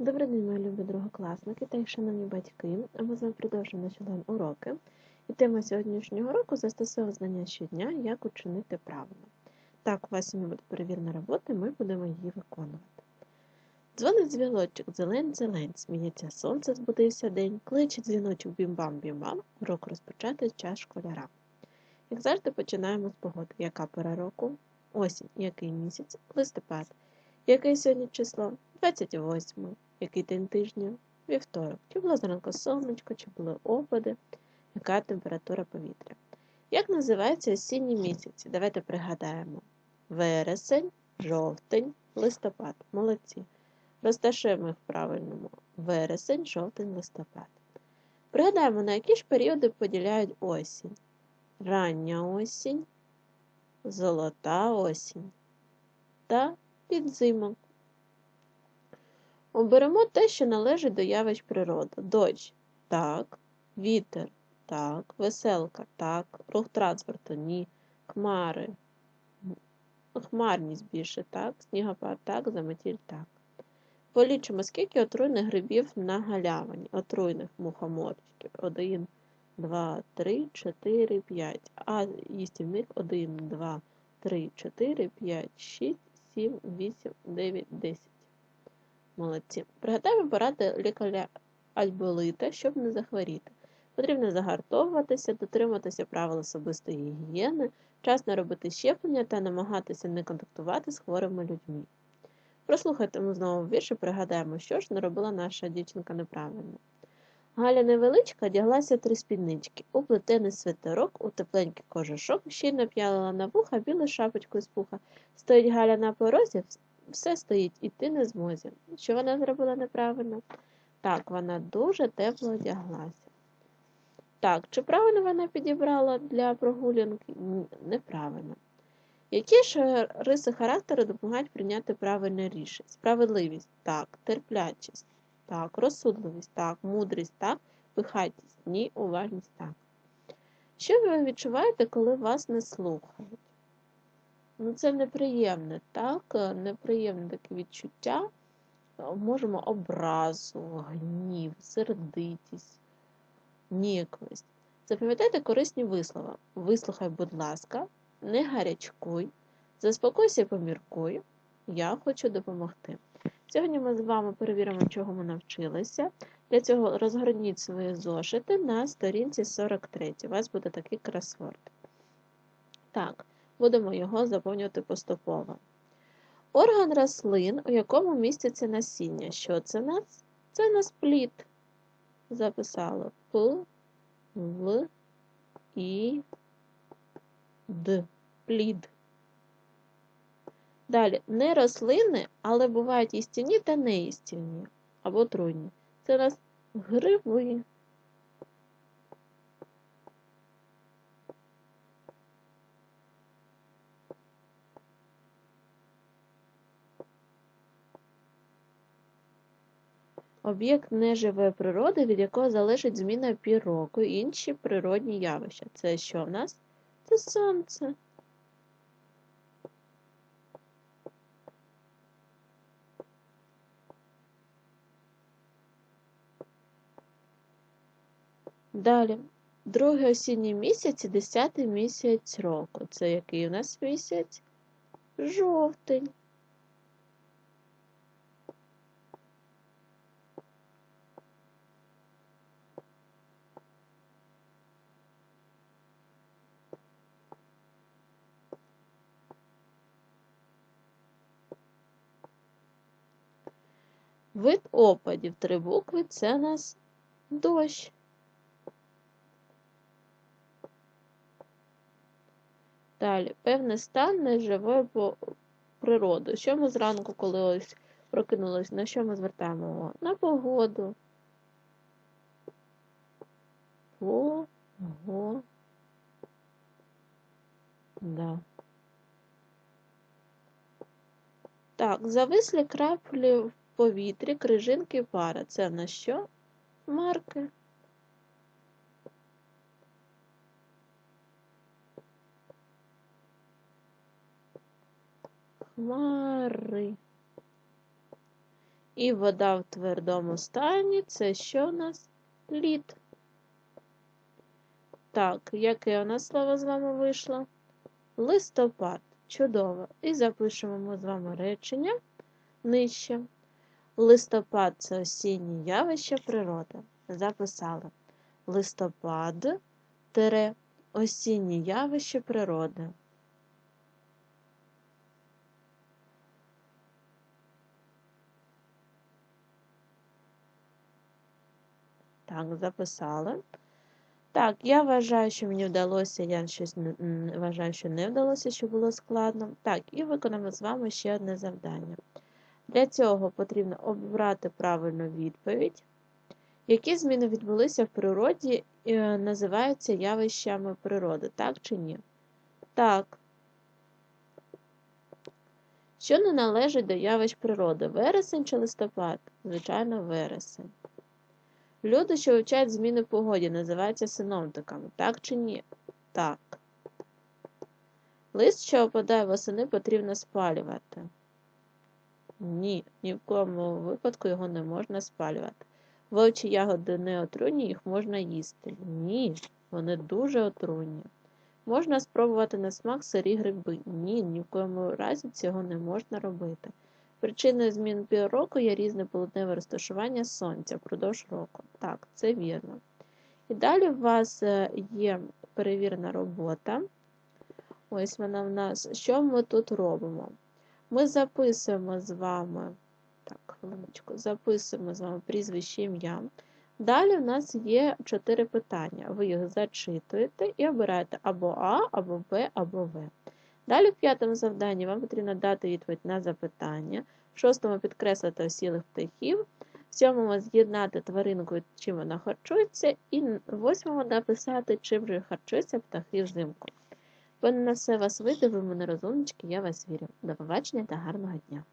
Добрий день, мої любі другокласники та й шановні батьки. Ми з вами продовжуємо наші онлайн-уроки. І тема сьогоднішнього уроку застосовує знання щодня, як учинити правильно. Так, у вас сьогодні буде перевірна робота, і ми будемо її виконувати. Дзвонить дзвіночок, зелень, зелень, сміється сонце, збудився день, кличе дзвіночок бім-бам-бім-бам, урок розпочати час школяра. Як завжди, починаємо з погоди. Яка пора року? Осінь. Який місяць? Листопад. Яке сьогодні число? 28. Який день тижня? Вівторок. Чи було зранку сонечко, чи були опади? Яка температура повітря? Як називаються осінні місяці? Давайте пригадаємо. Вересень, жовтень, листопад. Молодці. Розташуємо їх в правильному. Вересень, жовтень, листопад. Пригадаємо, на які ж періоди поділяють осінь. Рання осінь, золота осінь та підзимок. Оберемо те, що належить до явищ природи. Дощ так, вітер так, веселка так, рух транспорту ні, хмари, хмарність більше так, снігопад так, заметіль так. Полічимо, скільки отруйних грибів на галявині, отруйних мухоморчиків. 1, 2, 3, 4, 5. А їстівних 1, 2, 3, 4, 5, 6, 7, 8, 9, 10. Молодці. Пригадаємо поради лікаря альболита, щоб не захворіти. Потрібно загартовуватися, дотримуватися правил особистої гігієни, вчасно робити щеплення та намагатися не контактувати з хворими людьми. Прослухайте знову вірш і пригадаємо, що ж не робила наша дівчинка неправильно. Галя невеличка одяглася три спіднички, у плетений свитерок, у тепленький кожушок, ще й нап'ялила на вуха білу шапочку з пуха. Стоїть Галя на порозі, все стоїть, іти не змозі. Що вона зробила неправильно? Так, вона дуже тепло одяглася. Так, чи правильно вона підібрала для прогулянки? Неправильно. Які ж риси характеру допомагають прийняти правильне рішення? Справедливість так, терплячість, так, розсудливість, так, мудрість, так, пихатість, ні, уважність так. Що ви відчуваєте, коли вас не слухають? Ну, це неприємне, так, неприємне таке відчуття. Можемо образу, гнів, сердитість, ніяковість. Запам'ятайте корисні вислова. Вислухай, будь ласка, не гарячкуй, заспокойся поміркуй, я хочу допомогти. Сьогодні ми з вами перевіримо, чого ми навчилися. Для цього розгорніть свої зошити на сторінці 43. У вас буде такий кросворд. Так, будемо його заповнювати поступово. Орган рослин, у якому міститься насіння. Що це нас? Це нас плід. Записали П, В, І, Д. Плід. Далі, не рослини, але бувають істівні та неїстівні, або трудні. Це у нас гриби. Об'єкт неживої природи, від якого залежить зміна пір року і інші природні явища. Це що в нас? Це сонце. Далі, другий осінній місяць і десятий місяць року. Це який у нас місяць? Жовтень. Вид опадів три букви це у нас дощ. Далі, певний стан неживої природи. Що ми зранку, коли ось прокинулись, на що ми звертаємо увагу? На погоду. Погода. Так, завислі краплі в повітрі, крижинки пара. Це на що? Марки. Хмари. І вода в твердому стані це що у нас? Лід. Так, яке у нас слово з вами вийшло? Листопад. Чудово. І запишемо ми з вами речення нижче. Листопад це осіннє явище природи. Записали. Листопад осіннє явище природи. Так, записали. Так, я вважаю, що мені вдалося, я щось вважаю, що не вдалося, що було складно. Так, і виконаємо з вами ще одне завдання. Для цього потрібно обрати правильну відповідь. Які зміни відбулися в природі і е, називаються явищами природи, так чи ні? Так. Що не належить до явищ природи? Вересень чи листопад? Звичайно, вересень. Люди, що вивчають зміни в погоді, називаються синоптиками, так чи ні? Так. Лист, що опадає восени, потрібно спалювати. Ні, ні в кому випадку його не можна спалювати. Вовчі ягоди не отруйні, їх можна їсти. Ні, вони дуже отруйні. Можна спробувати на смак сирі гриби. Ні, ні в коєму разі цього не можна робити. Причиною змін пір року є різне полудневе розташування сонця впродовж року. Так, це вірно. І далі у вас е, є перевірена робота. Ось вона в нас. Що ми тут робимо? Ми записуємо з вами, так, хвилиночку, записуємо з вами прізвище ім'я. Далі в нас є чотири питання. Ви їх зачитуєте і обираєте або А, або Б, або В. Далі в п'ятому завданні вам потрібно дати відповідь на запитання, в шостому підкреслити осілих птахів, в сьомому з'єднати тваринку, чим вона харчується, і в восьмому написати, чим же харчуються птахи взимку. Певно, на все вас вийде, ви мене розумнички, я вас вірю. До побачення та гарного дня!